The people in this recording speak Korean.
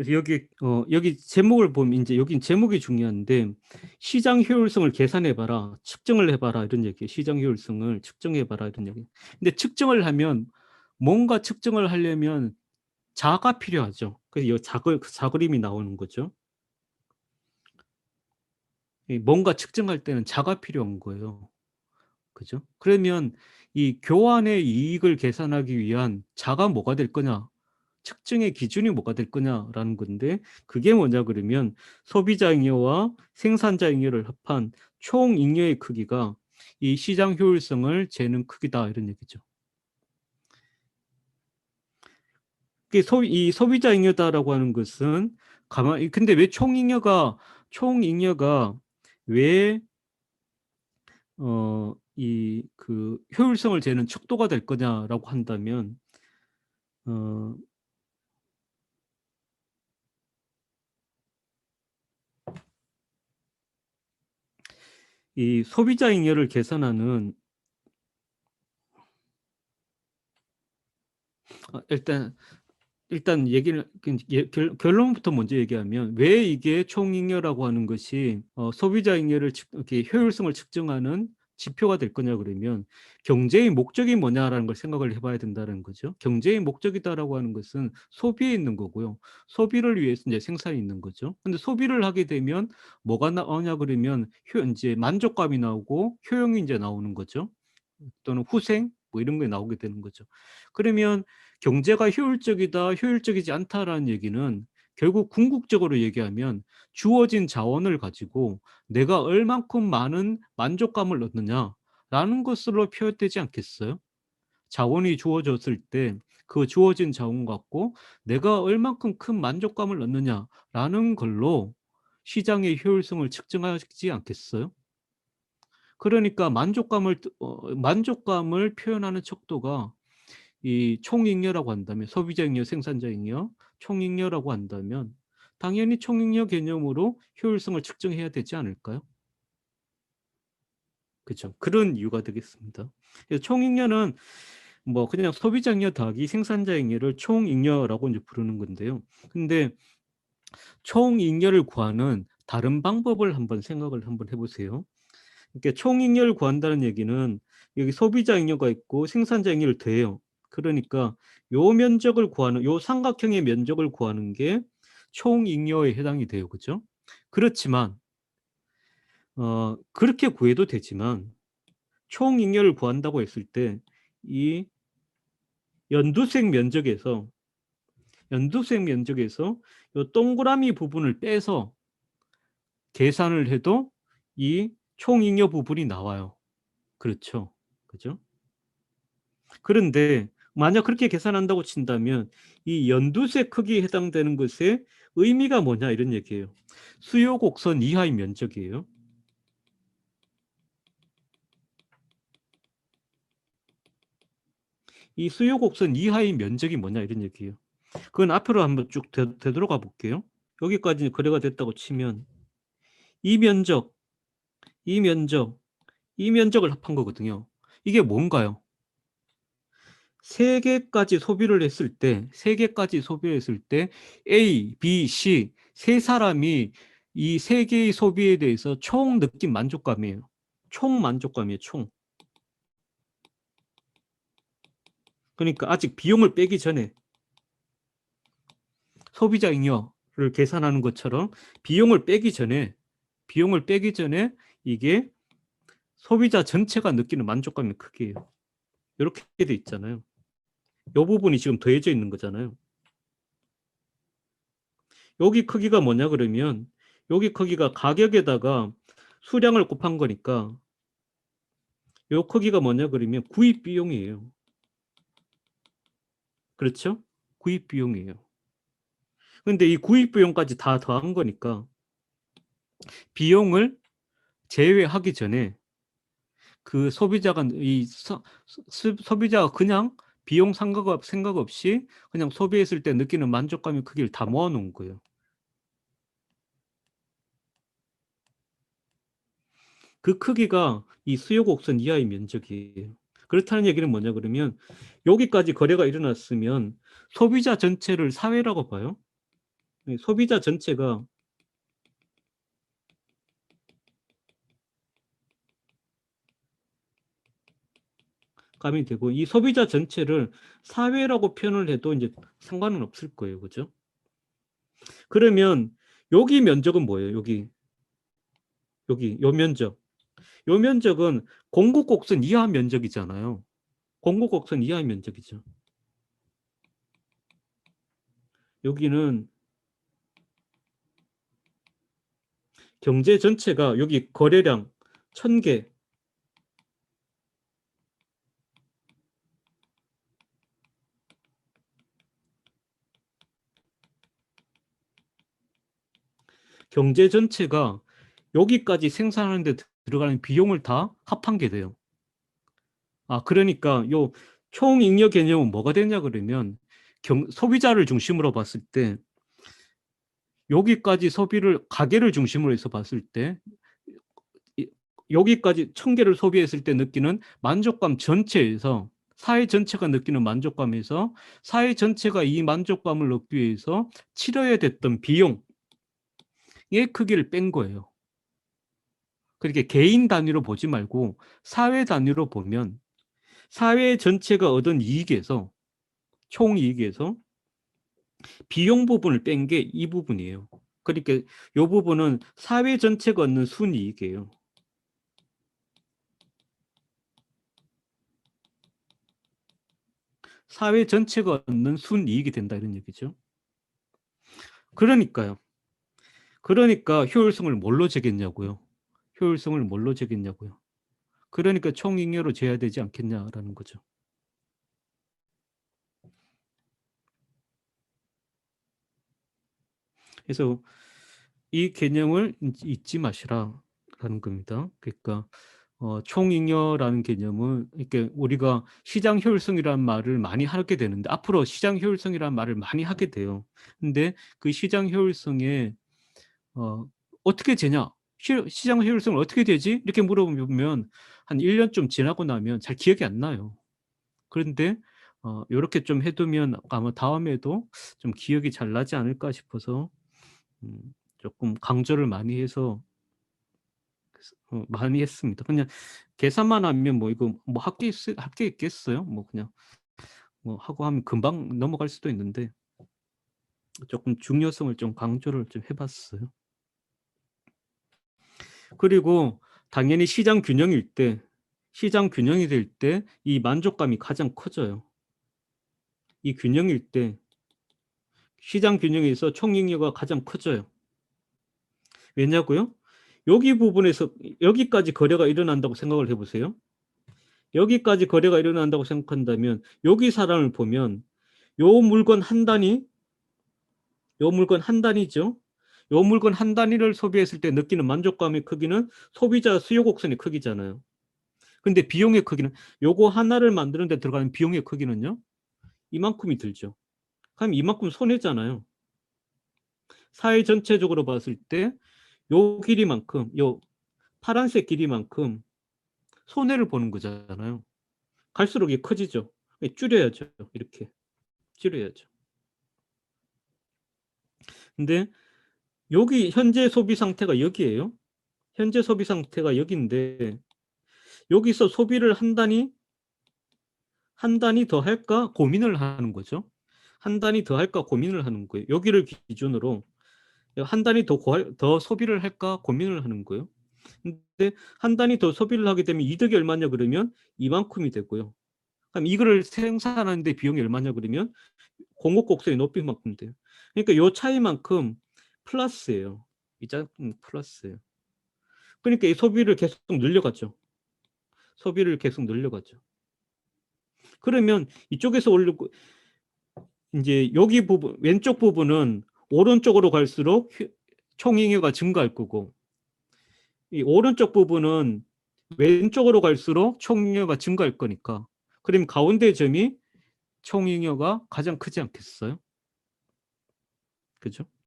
그래서 여기 어 여기 제목을 보면 이제 여긴 제목이 중요한데 시장 효율성을 계산해 봐라. 측정을 해 봐라. 이런 얘기예요. 시장 효율성을 측정해 봐라 이런 얘기. 근데 측정을 하면 뭔가 측정을 하려면 자가 필요하죠. 그래서 이 자그 자그림이 나오는 거죠. 뭔가 측정할 때는 자가 필요한 거예요. 그죠? 그러면 이 교환의 이익을 계산하기 위한 자가 뭐가 될 거냐? 측정의 기준이 뭐가 될 거냐라는 건데 그게 뭐냐 그러면 소비자 잉여와 생산자 잉여를 합한 총 잉여의 크기가 이 시장 효율성을 재는 크기다 이런 얘기죠. 소비, 이 소비자 잉여다라고 하는 것은 가만 근데 왜 총 잉여가 총 잉여가 왜 어, 이 그 효율성을 재는 척도가 될 거냐라고 한다면 어, 이 소비자 잉여를 계산하는 아, 일단 일단 얘기를 그 결, 결론부터 먼저 얘기하면 왜 이게 총잉여라고 하는 것이 어, 소비자 잉여를 측, 이렇게 효율성을 측정하는 지표가 될 거냐 그러면 경제의 목적이 뭐냐라는 걸 생각을 해봐야 된다는 거죠. 경제의 목적이다라고 하는 것은 소비에 있는 거고요. 소비를 위해서 이제 생산이 있는 거죠. 근데 소비를 하게 되면 뭐가 나오냐 그러면 효, 이제 만족감이 나오고 효용이 이제 나오는 거죠. 또는 후생 뭐 이런 게 나오게 되는 거죠. 그러면 경제가 효율적이다, 효율적이지 않다라는 얘기는 결국 궁극적으로 얘기하면 주어진 자원을 가지고 내가 얼만큼 많은 만족감을 얻느냐라는 것으로 표현되지 않겠어요? 자원이 주어졌을 때 그 주어진 자원 갖고 내가 얼만큼 큰 만족감을 얻느냐라는 걸로 시장의 효율성을 측정하지 않겠어요? 그러니까 만족감을 어, 만족감을 표현하는 척도가 이 총잉여라고 한다면 소비자 잉여, 생산자 잉여, 총잉여라고 한다면 당연히 총잉여 개념으로 효율성을 측정해야 되지 않을까요? 그렇죠. 그런 이유가 되겠습니다. 총잉여는 뭐 그냥 소비자 잉여 더하기 생산자 잉여를 총잉여라고 이제 부르는 건데요. 근데 총잉여를 구하는 다른 방법을 한번 생각을 한번 해보세요. 이렇게 총잉여를 구한다는 얘기는 여기 소비자 잉여가 있고 생산자 잉여를 더해요. 그러니까 요 면적을 구하는 요 삼각형의 면적을 구하는 게 총잉여에 해당이 돼요. 그죠? 그렇지만 어 그렇게 구해도 되지만 총잉여를 구한다고 했을 때 이 연두색 면적에서 연두색 면적에서 요 동그라미 부분을 빼서 계산을 해도 이 총잉여 부분이 나와요. 그렇죠. 그죠? 그런데 만약 그렇게 계산한다고 친다면 이 연두색 크기에 해당되는 것의 의미가 뭐냐 이런 얘기예요. 수요 곡선 이하의 면적이에요. 이 수요 곡선 이하의 면적이 뭐냐 이런 얘기예요. 그건 앞으로 한번 쭉 되, 되돌아가 볼게요. 여기까지 거래가 됐다고 치면 이 면적, 이 면적, 이 면적을 합한 거거든요. 이게 뭔가요? 세 개까지 소비를 했을 때, 세 개까지 소비했을 때 A, B, C 세 사람이 이 세 개의 소비에 대해서 총 느낀 만족감이에요. 총 만족감이에요. 총. 그러니까 아직 비용을 빼기 전에 소비자 잉여를 계산하는 것처럼 비용을 빼기 전에 비용을 빼기 전에 이게 소비자 전체가 느끼는 만족감의 크기예요. 이렇게 돼 있잖아요. 이 부분이 지금 더해져 있는 거잖아요. 여기 크기가 뭐냐 그러면 여기 크기가 가격에다가 수량을 곱한 거니까 요 크기가 뭐냐 그러면 구입 비용이에요. 그렇죠? 구입 비용이에요. 근데 이 구입 비용까지 다 더한 거니까 비용을 제외하기 전에 그 소비자가 이 소, 소비자가 그냥 비용 생각, 생각 없이 그냥 소비했을 때 느끼는 만족감의 크기를 다 모아놓은 거예요. 그 크기가 이 수요 곡선 이하의 면적이에요. 그렇다는 얘기는 뭐냐 그러면 여기까지 거래가 일어났으면 소비자 전체를 사회라고 봐요. 네, 소비자 전체가 감이 되고 이 소비자 전체를 사회라고 표현을 해도 이제 상관은 없을 거예요. 그죠? 그러면 여기 면적은 뭐예요? 여기 여기 요 면적. 요 면적은 공급 곡선 이하 면적이잖아요. 공급 곡선 이하 면적이죠. 여기는 경제 전체가 여기 거래량 1000개 경제 전체가 여기까지 생산하는 데 들어가는 비용을 다 합한 게 돼요. 아, 그러니까 요 총잉여 개념은 뭐가 되냐 그러면 경, 소비자를 중심으로 봤을 때 여기까지 소비를 가게를 중심으로 해서 봤을 때 여기까지 천 개를 소비했을 때 느끼는 만족감 전체에서 사회 전체가 느끼는 만족감에서 사회 전체가 이 만족감을 얻기 위해서 치러야 됐던 비용의 크기를 뺀 거예요. 그렇게 개인 단위로 보지 말고 사회 단위로 보면 사회 전체가 얻은 이익에서 총 이익에서 비용 부분을 뺀 게 이 부분이에요. 그러니까 이 부분은 사회 전체가 얻는 순이익이에요. 사회 전체가 얻는 순이익이 된다 이런 얘기죠. 그러니까요. 그러니까 효율성을 뭘로 재겠냐고요. 효율성을 뭘로 재겠냐고요. 그러니까 총잉여로 재야 되지 않겠냐라는 거죠. 그래서 이 개념을 잊지 마시라라는 겁니다. 그러니까 어, 총잉여라는 개념은 이렇게 우리가 시장 효율성이라는 말을 많이 하게 되는데 앞으로 시장 효율성이라는 말을 많이 하게 돼요. 근데 그 시장 효율성에 어, 어떻게 재냐? 시, 장 효율성을 어떻게 되지? 이렇게 물어보면 한 1년쯤 지나고 나면 잘 기억이 안 나요. 그런데 어, 이렇게 좀 해두면 아마 다음에도 좀 기억이 잘 나지 않을까 싶어서 음, 조금 강조를 많이 해서 어, 많이 했습니다. 그냥 계산만 하면 뭐 이거 뭐할게 할게 있겠어요? 뭐 그냥 뭐 하고 하면 금방 넘어갈 수도 있는데 조금 중요성을 좀 강조를 좀 해봤어요. 그리고 당연히 시장 균형일 때 시장 균형이 될 때 이 만족감이 가장 커져요. 이 균형일 때 시장 균형에서 총익률가 가장 커져요. 왜냐고요? 여기 부분에서 여기까지 거래가 일어난다고 생각을 해보세요. 여기까지 거래가 일어난다고 생각한다면 여기 사람을 보면 요 물건 한 단위 요 물건 한 단위죠. 요 물건 한 단위를 소비했을 때 느끼는 만족감의 크기는 소비자 수요 곡선의 크기잖아요. 근데 비용의 크기는 요거 하나를 만드는 데 들어가는 비용의 크기는요. 이만큼이 들죠. 그럼 이만큼 손해잖아요. 사회 전체적으로 봤을 때 요 길이만큼 요 파란색 길이만큼 손해를 보는 거잖아요. 갈수록 이게 커지죠. 줄여야죠. 이렇게 줄여야죠. 근데 여기 현재 소비 상태가 여기에요. 현재 소비 상태가 여기인데 여기서 소비를 한 단위 한 단위 더 할까 고민을 하는 거죠. 한 단위 더 할까 고민을 하는 거예요. 여기를 기준으로 한 단위 더, 고, 더 소비를 할까 고민을 하는 거예요. 근데 한 단위 더 소비를 하게 되면 이득이 얼마냐 그러면 이만큼이 되고요. 그럼 이거를 생산하는데 비용이 얼마냐 그러면 공급 곡선의 높이만큼 돼요. 그러니까 요 차이만큼 플러스예요. 이자 음, 플러스예요. 그러니까 이 소비를 계속 늘려가죠. 소비를 계속 늘려가죠. 그러면 이쪽에서 올리고 이제 여기 부분 왼쪽 부분은 오른쪽으로 갈수록 총잉여가 증가할 거고 이 오른쪽 부분은 왼쪽으로 갈수록 총잉여가 증가할 거니까 그럼 가운데 점이 총잉여가 가장 크지 않겠어요? 그죠?